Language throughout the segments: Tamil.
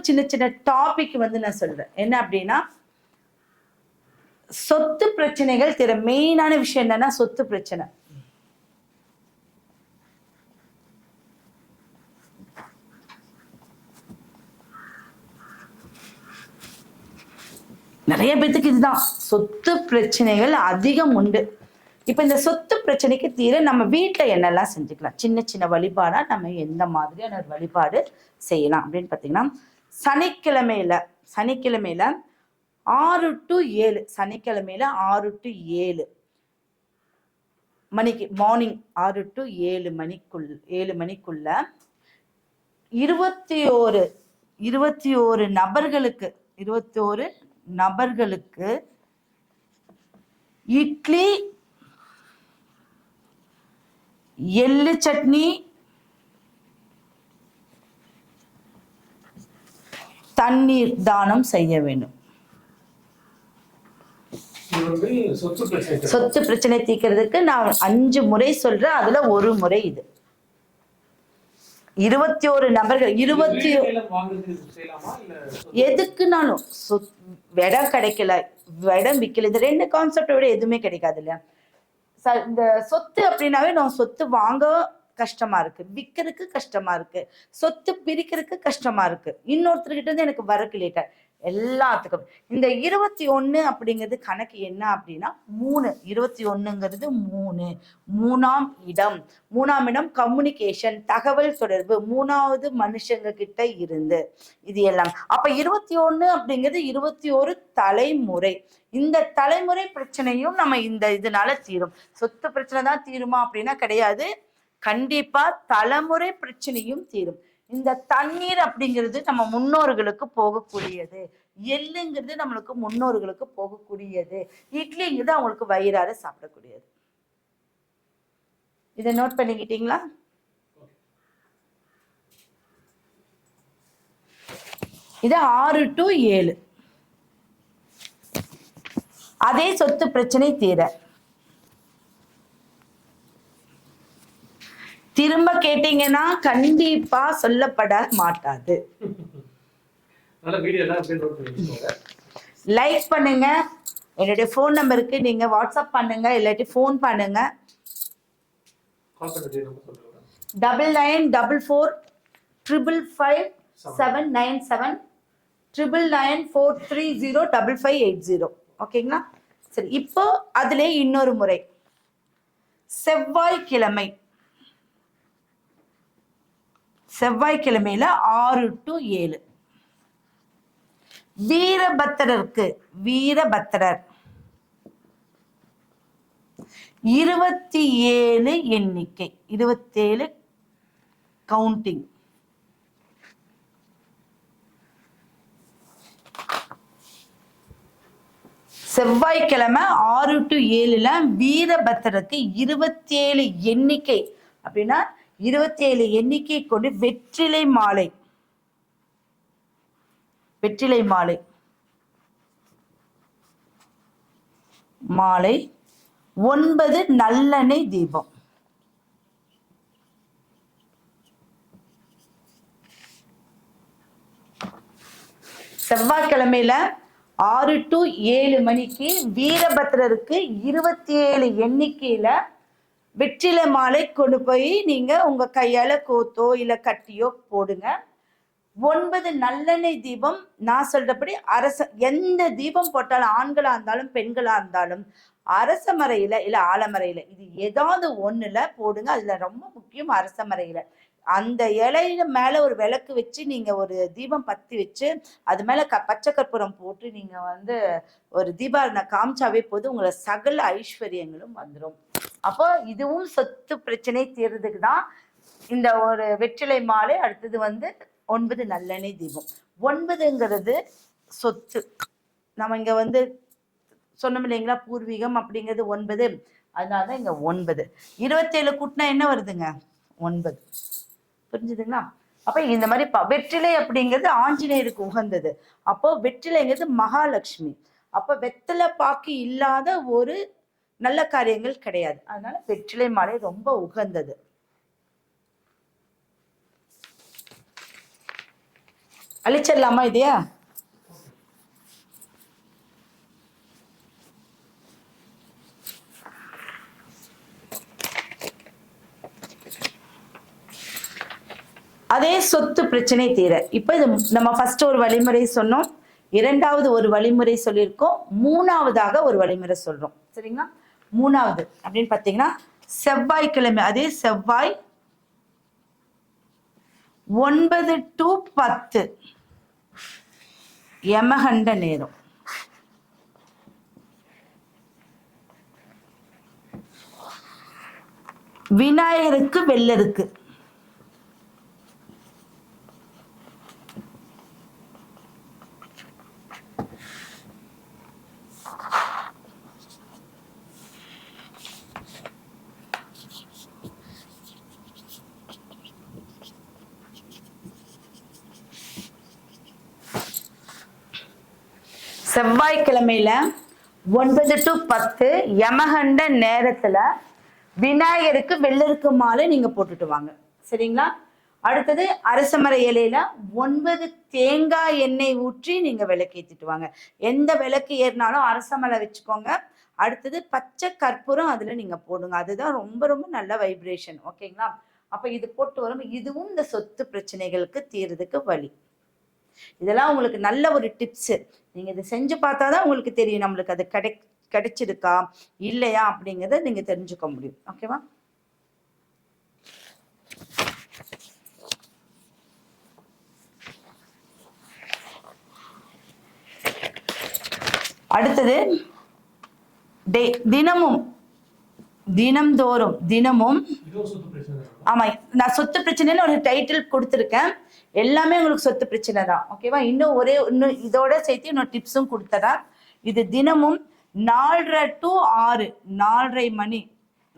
சின்ன சின்ன டாபிக் வந்து நான் சொல்றேன். என்ன அப்படின்னா சொத்து பிரச்சனைகள் திற மெயினான விஷயம் என்னன்னா சொத்து பிரச்சனை. நிறைய பேத்துக்கு இதுதான். சொத்து பிரச்சனைகள் அதிகம் உண்டு. இப்போ இந்த சொத்து பிரச்சனைக்கு தீர நம்ம வீட்டில் என்னெல்லாம் செஞ்சுக்கலாம்? சின்ன சின்ன வழிபாடாக நம்ம எந்த மாதிரியான ஒரு வழிபாடு செய்யலாம்? அப்படின்னு பார்த்தீங்கன்னா சனிக்கிழமையில சனிக்கிழமையில ஆறு டு ஏழு சனிக்கிழமையில ஆறு டு ஏழு மணிக்கு மார்னிங் ஆறு டு ஏழு மணிக்குள் ஏழு மணிக்குள்ள இருபத்தி ஓரு இருபத்தி ஓரு நபர்களுக்கு இருபத்தி ஓரு நபர்களுக்கு இட்லி எள்ளு சட்னி தண்ணீர் தானம் செய்ய வேண்டும். சொத்து பிரச்சனை தீக்கிறதுக்கு தீர்க்கிறதுக்கு நான் அஞ்சு முறை சொல்றேன். அதுல ஒரு முறை இது. இருபத்தி ஒரு நபர்கள் இருபத்தி வீடு நிலம் எதுக்குனாலும் சொத் இடம் கிடைக்கல இடம் விற்கல இந்த ரெண்டு கான்செப்டை விட எதுவுமே கிடைக்காது இல்லையா? இந்த சொத்து அப்படின்னாவே நான் சொத்து வாங்க கஷ்டமா இருக்கு விற்கிறதுக்கு கஷ்டமா இருக்கு சொத்து பிரிக்கிறதுக்கு கஷ்டமா இருக்கு. இன்னொருத்தர்கிட்ட இருந்து எனக்கு வரக்கு லேட்டா எல்லாத்துக்கும். இந்த இருபத்தி ஒன்று அப்படிங்கிறது கணக்கு என்ன அப்படின்னா மூணு. இருபத்தி ஒன்றுங்கிறது மூணு. மூணாம் இடம். மூணாம் இடம் கம்யூனிகேஷன் தகவல் தொடர்பு. மூணாவது மனுஷங்க கிட்ட இருந்து. இது எல்லாம். அப்ப இருபத்தி ஒன்று அப்படிங்கிறது இருபத்தி ஒரு தலைமுறை. இந்த தலைமுறை பிரச்சனையும் நம்ம இந்த இதனால தீரும். சொத்து பிரச்சனை தான் தீருமா அப்படின்னா கிடையாது. கண்டிப்பா தலைமுறை பிரச்சனையும் தீரும். இந்த தண்ணீர் அப்படிங்கிறது நம்ம முன்னோர்களுக்கு போகக்கூடியது. எள்ளுங்கிறது நம்மளுக்கு முன்னோர்களுக்கு போகக்கூடியது. இட்லிங்கிறது அவங்களுக்கு வயிறார சாப்பிடக்கூடியது. இதை நோட் பண்ணிக்கிட்டீங்களா? இது ஆறு டு ஏழு. அதே சொத்து பிரச்சனை தீர. திரும்ப கேட்டீங்கன்னா கண்டிப்பா சொல்லப்பட மாட்டாது. லைக் பண்ணுங்க. என்னுடைய ஃபோன் நம்பருக்கு நீங்க வாட்ஸ்அப் பண்ணுங்க இல்லாட்டி ஃபோன் பண்ணுங்க. Double nine double four triple five seven nine seven triple nine four three zero double five eight zero ஓகேங்களா சரி இப்போ அதிலே இன்னொரு முறை. செவ்வாய்க்கிழமை. செவ்வாய்க்கிழமையில ஆறு டு ஏழு. வீரபத்திரருக்கு வீரபத்திரர். இருபத்தி ஏழு எண்ணிக்கை இருபத்தேழு கவுண்டிங் செவ்வாய்க்கிழமை ஆறு டு ஏழுல வீரபத்திரருக்கு இருபத்தி ஏழு எண்ணிக்கை. அப்படின்னா இருபத்தி ஏழு எண்ணிக்கை கொண்டு வெற்றிலை மாலை. வெற்றிலை மாலை. மாலை. ஒன்பது நல்லெண்ணெய் தீபம். செவ்வாய்க்கிழமையில ஆறு டு ஏழு மணிக்கு வீரபத்ரருக்கு இருபத்தி ஏழு எண்ணிக்கையில வெற்றிலை மாலை கொண்டு போய் நீங்க உங்க கையால கோத்தோ இல்ல கட்டியோ போடுங்க. ஒன்பது நல்லெண்ணெய் தீபம் நான் சொல்றபடி அரச எந்த தீபம் போட்டாலும் ஆண்களா இருந்தாலும் பெண்களா இருந்தாலும் அரச மறையில இல்ல ஆலமறையில இது ஏதாவது ஒண்ணுல போடுங்க. அதுல ரொம்ப முக்கியம் அரச மறையில. அந்த இலையில மேல ஒரு விளக்கு வச்சு நீங்க ஒரு தீபம் பத்தி வச்சு அது மேல க பச்சை கற்பூரம் போட்டு நீங்க வந்து ஒரு தீபாவளி காமிச்சாவே போது உங்களை சகல ஐஸ்வர்யங்களும் வந்துடும் அப்போ இதுவும் சொத்து பிரச்சனை தீர்றதுக்கு தான் இந்த ஒரு வெற்றிலை மாலை அடுத்தது வந்து ஒன்பது நல்லெண்ணெய் தீபம். ஒன்பதுங்கிறது சொத்து. நம்ம இங்க வந்து சொன்னோம் இல்லைங்களா பூர்வீகம் அப்படிங்கிறது ஒன்பது. அதனால தான் இங்க ஒன்பது. இருபத்தேழு கூட்டினா என்ன வருதுங்க? ஒன்பது. புரிஞ்சுதுங்களா? அப்ப இந்த மாதிரி ப- வெற்றிலை அப்படிங்கிறது ஆஞ்சநேயருக்கு உகந்தது. அப்போ வெற்றிலைங்கிறது மகாலட்சுமி. அப்ப வெத்தலை பாக்கு இல்லாத ஒரு நல்ல காரியங்கள் கிடையாது. அதனால வெற்றிலை மாலை ரொம்ப உகந்தது. அழிச்சிடலாமா இதையா? அதே சொத்து பிரச்சனை தீர. இப்போ இது நம்ம ஃபர்ஸ்ட் ஒரு வழிமுறை சொன்னோம். இரண்டாவது ஒரு வழிமுறை சொல்லியிருக்கோம். மூணாவதாக ஒரு வழிமுறை சொல்றோம். சரிங்களா? மூணாவது அப்படின்னு பார்த்தீங்கன்னா செவ்வாய்க்கிழமை அதே செவ்வாய் ஒன்பது டு பத்து. யமகண்ட நேரம். விநாயகருக்கு வெள்ளருக்கு. செவ்வாய்க்கிழமையில ஒன்பது டு பத்து யமகண்ட நேரத்துல விநாயகருக்கு வெள்ளருக்கு மாலை நீங்க போட்டுட்டு வாங்க. சரிங்களா? அடுத்தது அரசமர இலையில ஒன்பது தேங்காய் எண்ணெய் ஊற்றி நீங்க விளக்கேத்திட்டு வாங்க. எந்த விளக்கு ஏறினாலும் அரசமலை வச்சுக்கோங்க. அடுத்தது பச்சை கற்பூரம் அதுல நீங்க போடுங்க. அதுதான் ரொம்ப ரொம்ப நல்ல வைப்ரேஷன் ஓகேங்களா அப்ப இது போட்டு வரும். இதுவும் இந்த சொத்து பிரச்சனைகளுக்கு தீர்றதுக்கு வழி. இதெல்லாம் உங்களுக்கு நல்ல ஒரு டிப்ஸ் நீங்க இதை செஞ்சு பார்த்தா தான் உங்களுக்கு தெரியும் நம்மளுக்கு அது கிடை கிடைச்சிருக்கா இல்லையா அப்படிங்கறத நீங்க தெரிஞ்சுக்க முடியும். ஓகேவா அடுத்தது டே தினமும் தினம்தோறும் தினமும். ஆமா நான் சொத்து பிரச்சனைன்னு ஒரு டைட்டில் கொடுத்துருக்கேன். எல்லாமே உங்களுக்கு சொத்து பிரச்சனை தான் ஓகேவா இன்னும் ஒரே இன்னும் இதோட சேர்த்து இன்னொரு டிப்ஸும் கொடுத்துறேன் இது தினமும் நாலரை டு ஆறு நாலரை மணி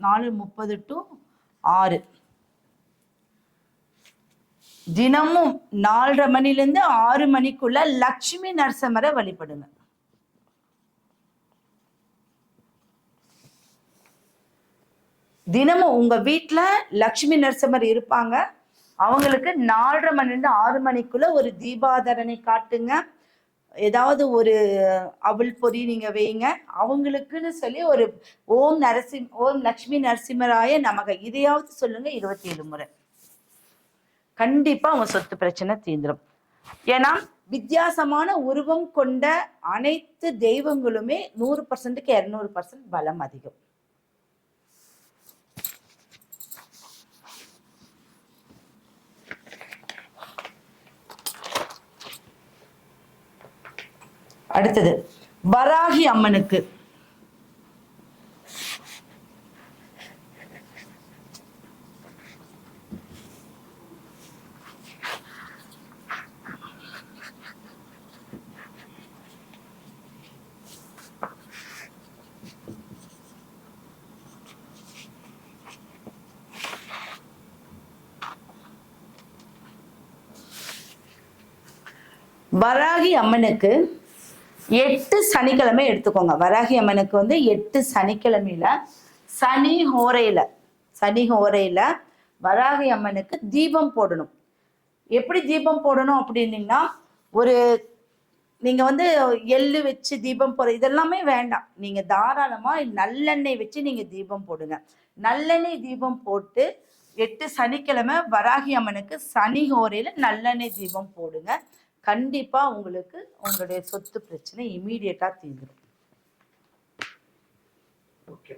நாலு முப்பது டு ஆறு. தினமும் நாலரை மணிலேருந்து ஆறு மணிக்குள்ள லக்ஷ்மி நரசிம்மரை வழிபடுங்க. தினமும் உங்க வீட்டில் லக்ஷ்மி நரசிம்மர் இருப்பாங்க. அவங்களுக்கு நாலரை மணிலேருந்து ஆறு மணிக்குள்ள ஒரு தீபாதரனை காட்டுங்க. ஏதாவது ஒரு அவள் பொறி நீங்க வைங்க. அவங்களுக்குன்னு சொல்லி ஒரு ஓம் நரசிம் ஓம் லக்ஷ்மி நரசிம்மராய நமக. இதையாவது சொல்லுங்க இருபத்தி ஏழு முறை. கண்டிப்பா அவங்க சொத்து பிரச்சனை தீந்துடும் ஏன்னா வித்தியாசமான உருவம் கொண்ட அனைத்து தெய்வங்களுமே நூறு பர்சன்ட்டுக்கு இரநூறு பர்சன்ட் பலம் அதிகம். அடுத்தது வராகி அம்மனுக்கு. வராகி அம்மனுக்கு எட்டு சனிக்கிழமை எடுத்துக்கோங்க. வராகி அம்மனுக்கு வந்து எட்டு சனிக்கிழமையில சனி ஹோரையில சனி ஹோரையில வராகி அம்மனுக்கு தீபம் போடணும். எப்படி தீபம் போடணும் அப்படின்னீங்கன்னா ஒரு நீங்க வந்து எள்ளு வச்சு தீபம் போற இதெல்லாமே வேண்டாம். நீங்க தாராளமா நல்லெண்ணெய் வச்சு நீங்க தீபம் போடுங்க. நல்லெண்ணெய் தீபம் போட்டு எட்டு சனிக்கிழமை வராகி அம்மனுக்கு சனி ஹோரையில நல்லெண்ணெய் தீபம் போடுங்க. கண்டிப்பா உங்களுக்கு உங்களுடைய சொத்து பிரச்சனை இமீடியட்டா தீர்ந்துடும் ஓகே